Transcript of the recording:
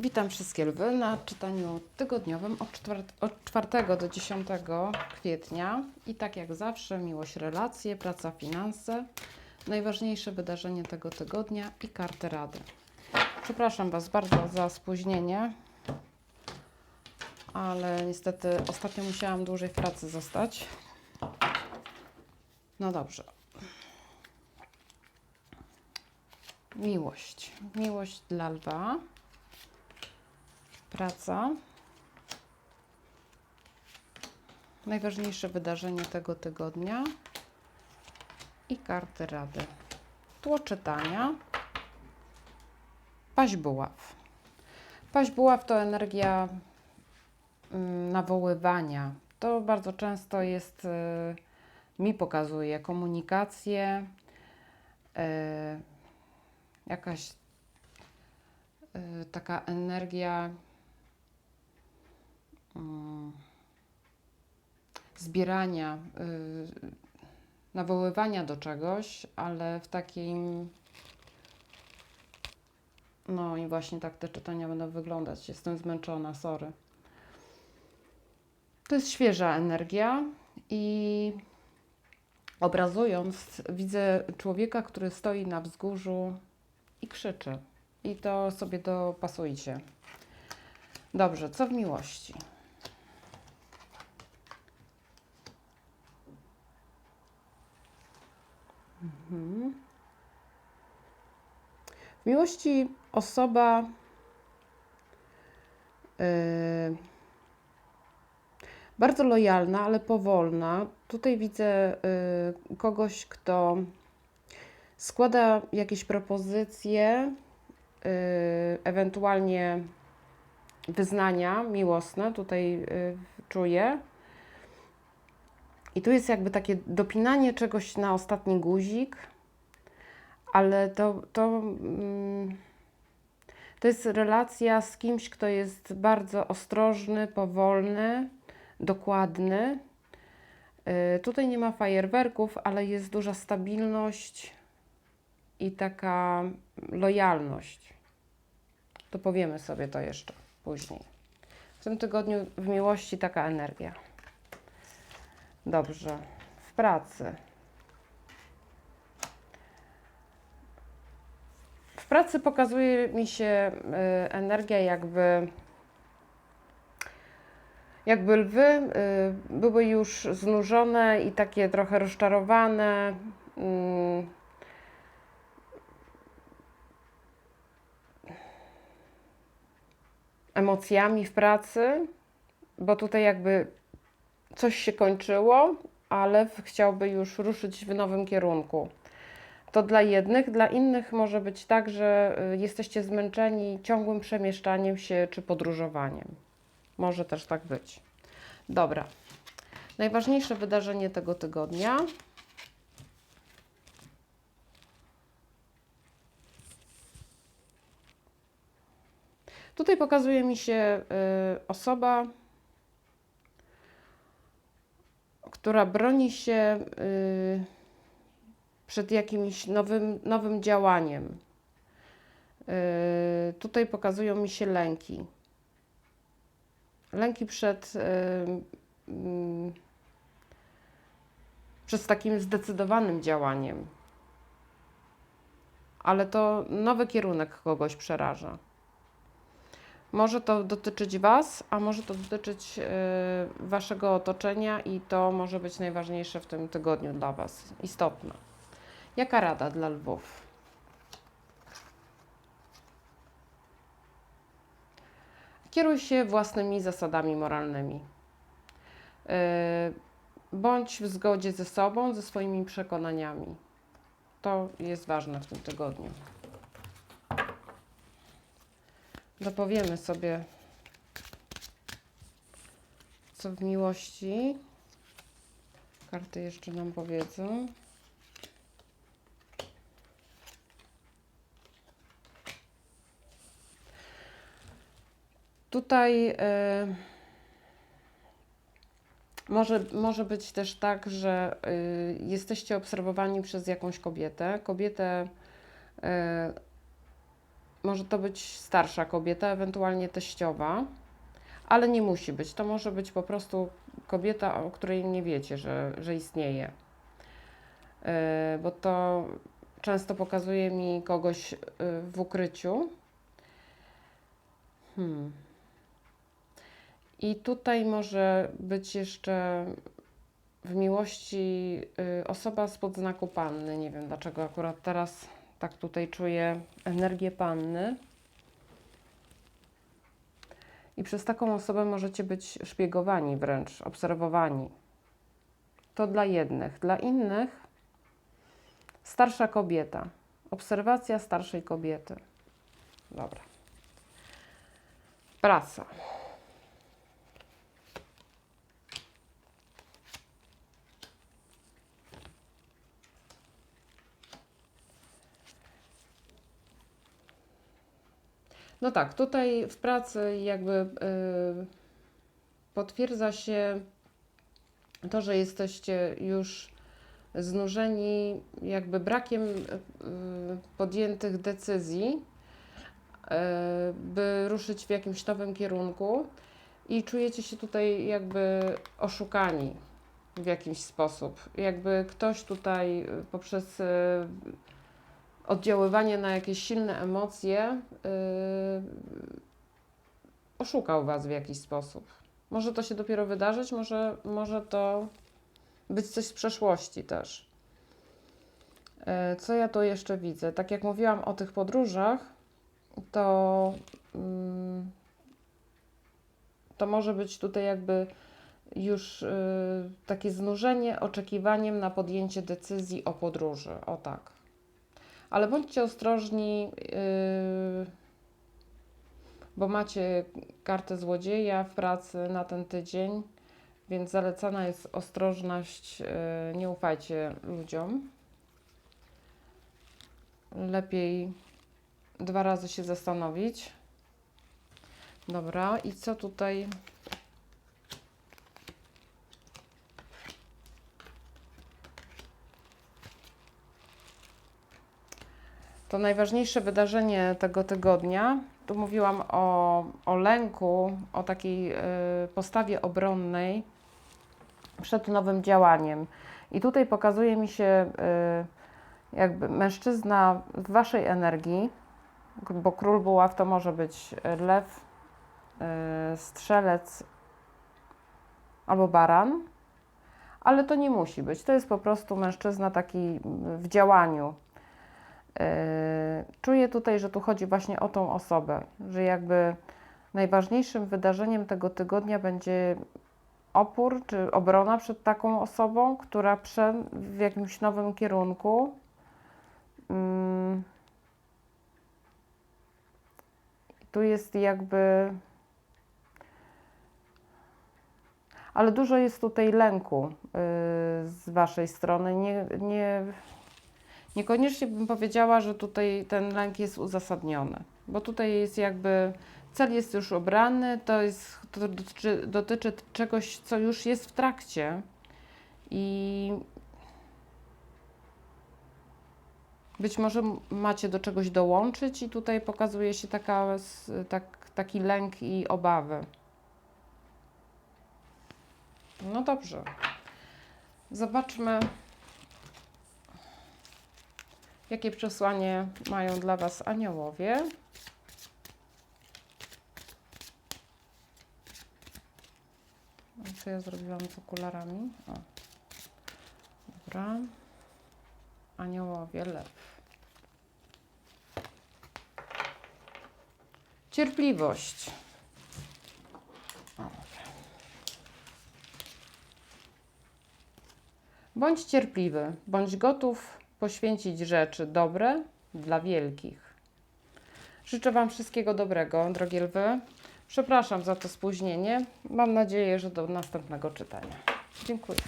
Witam wszystkie lwy na czytaniu tygodniowym od, czwar- od 4 do 10 kwietnia. I tak jak zawsze, miłość, relacje, praca, finanse, najważniejsze wydarzenie tego tygodnia i karty rady. Przepraszam Was bardzo za spóźnienie, ale niestety ostatnio musiałam dłużej w pracy zostać. No dobrze. Miłość. Miłość dla lwa. Praca. Najważniejsze wydarzenie tego tygodnia i karty rady. Tło czytania. Paź buław. Paź buław to energia mm, nawoływania. To bardzo często jest, y, mi pokazuje komunikację, y, jakaś y, taka energia zbierania, y, nawoływania do czegoś, ale w takim. No i właśnie tak te czytania będą wyglądać. Jestem zmęczona, sorry. To jest świeża energia i obrazując, widzę człowieka, który stoi na wzgórzu i krzyczy. I to sobie dopasujcie. Dobrze, co w miłości? W miłości osoba yy, bardzo lojalna, ale powolna. Tutaj widzę yy, kogoś, kto składa jakieś propozycje, yy, ewentualnie wyznania miłosne, tutaj czuję. I tu jest jakby takie dopinanie czegoś na ostatni guzik, ale to, to, mm, to jest relacja z kimś, kto jest bardzo ostrożny, powolny, dokładny. Yy, Tutaj nie ma fajerwerków, ale jest duża stabilność i taka lojalność. To powiemy sobie to jeszcze później. W tym tygodniu w miłości taka energia. Dobrze. W pracy. Pracy pokazuje mi się y, energia jakby jakby lwy y, były już znużone i takie trochę rozczarowane. mm, emocjami w pracy, bo tutaj jakby coś się kończyło, ale chciałby już ruszyć w nowym kierunku. To dla jednych, dla innych może być tak, że y, jesteście zmęczeni ciągłym przemieszczaniem się czy podróżowaniem. Może też tak być. Dobra. Najważniejsze wydarzenie tego tygodnia. Tutaj pokazuje mi się y, osoba, która broni się y, przed jakimś nowym, nowym działaniem. Y, tutaj pokazują mi się lęki. Lęki przed, y, mm, przed takim zdecydowanym działaniem. Ale to nowy kierunek kogoś przeraża. Może to dotyczyć Was, a może to dotyczyć y, Waszego otoczenia i to może być najważniejsze w tym tygodniu dla Was, istotne. Jaka rada dla lwów? Kieruj się własnymi zasadami moralnymi. Y, bądź w zgodzie ze sobą, ze swoimi przekonaniami. To jest ważne w tym tygodniu. Dopowiemy sobie, co w miłości. Karty jeszcze nam powiedzą. Tutaj e, może, może być też tak, że y, jesteście obserwowani przez jakąś kobietę. Kobietę, e, może to być starsza kobieta, ewentualnie teściowa, ale nie musi być. To może być po prostu kobieta, o której nie wiecie, że, że istnieje. Bo to często pokazuje mi kogoś w ukryciu. Hmm. I tutaj może być jeszcze w miłości y, osoba spod znaku panny. Nie wiem dlaczego akurat teraz tak tutaj czuję energię panny. I przez taką osobę możecie być szpiegowani wręcz, obserwowani. To dla jednych. Dla innych starsza kobieta. Obserwacja starszej kobiety. Dobra. Praca. No tak, tutaj w pracy jakby y, potwierdza się to, że jesteście już znużeni jakby brakiem y, podjętych decyzji, y, by ruszyć w jakimś nowym kierunku i czujecie się tutaj jakby oszukani w jakiś sposób. Jakby ktoś tutaj poprzez y, oddziaływanie na jakieś silne emocje yy, oszukał Was w jakiś sposób. Może to się dopiero wydarzyć, może, może to być coś z przeszłości też. Yy, Co ja tu jeszcze widzę? Tak jak mówiłam o tych podróżach, to, mm, to może być tutaj jakby już yy, takie znużenie oczekiwaniem na podjęcie decyzji o podróży. O tak. Ale bądźcie ostrożni, yy, bo macie kartę złodzieja w pracy na ten tydzień, więc zalecana jest ostrożność. Yy, nie ufajcie ludziom. Lepiej dwa razy się zastanowić. Dobra, i co tutaj? To najważniejsze wydarzenie tego tygodnia. Tu mówiłam o, o lęku, o takiej y, postawie obronnej przed nowym działaniem. I tutaj pokazuje mi się y, jakby mężczyzna w waszej energii, bo król buław to może być lew, y, strzelec albo baran, ale to nie musi być. To jest po prostu mężczyzna taki w działaniu. Yy, Czuję tutaj, że tu chodzi właśnie o tą osobę, że jakby najważniejszym wydarzeniem tego tygodnia będzie opór czy obrona przed taką osobą, która prze, w jakimś nowym kierunku mm, tu jest jakby ale dużo jest tutaj lęku yy, z Waszej strony. Nie, nie, Niekoniecznie bym powiedziała, że tutaj ten lęk jest uzasadniony, bo tutaj jest jakby cel jest już obrany, to, jest, to dotyczy, dotyczy czegoś, co już jest w trakcie i być może macie do czegoś dołączyć i tutaj pokazuje się taka, tak, taki lęk i obawy. No dobrze. Zobaczmy. Jakie przesłanie mają dla Was aniołowie? Co ja zrobiłam z okularami? O. Dobra. Aniołowie, lew. Cierpliwość. Bądź cierpliwy, bądź gotów poświęcić rzeczy dobre dla wielkich. Życzę Wam wszystkiego dobrego, drogie lwy. Przepraszam za to spóźnienie. Mam nadzieję, że do następnego czytania. Dziękuję.